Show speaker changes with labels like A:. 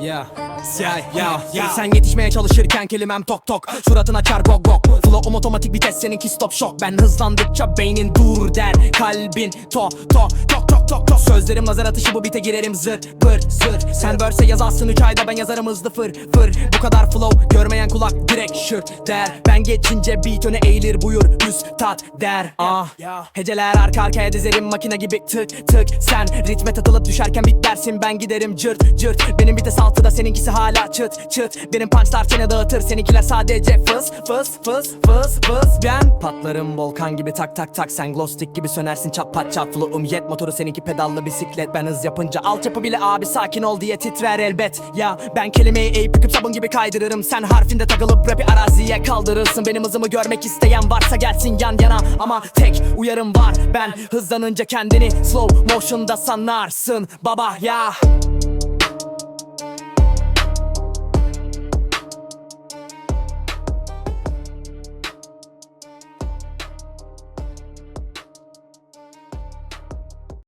A: Ya ya ya ya Sen yetişmeye çalışırken kelimem tok tok. Suratın açar gok gok. Flow otomatik vites seninki stop shock. Ben hızlandıkça beynin dur der. Kalbin to to tok tok tok tok. Sözlerim lazer atışı bu bite girerim. Zır bır zır Sen verse yazarsın 3 ayda ben yazarım hızlı fır fır. Bu kadar flow görmeyen kulak direkt şır der. Ben geçince beat öne eğilir buyur üstad der. Ah Heceler arka arkaya dizerim makine gibi tık tık. Sen ritme takılıp düşerken bit dersin ben giderim cırt cırt. Benim vites altıda seninkisi hala çıt çıt. Benim punchlar seni dağıtır seninkiler sadece fıs fıs fıs fıs fıs. Ben patlarım volkan gibi tak tak tak. Sen glow stick gibi sönersin çat pat çat. Flow'um jet motoru seninki pedallı bisiklet Ben hız yapınca altyapı bile abi sakin ol diye titrer elbet. Ya ben kelimeyi eğip büküp sabun gibi kaydırırım. Sen harfinde takılıp rapi araziye kaldırırsın. Benim hızımı görmek isteyen varsa gelsin yan yana. Ama tek uyarım var ben hızlanınca kendini slow motion'da sanarsın. Baba ya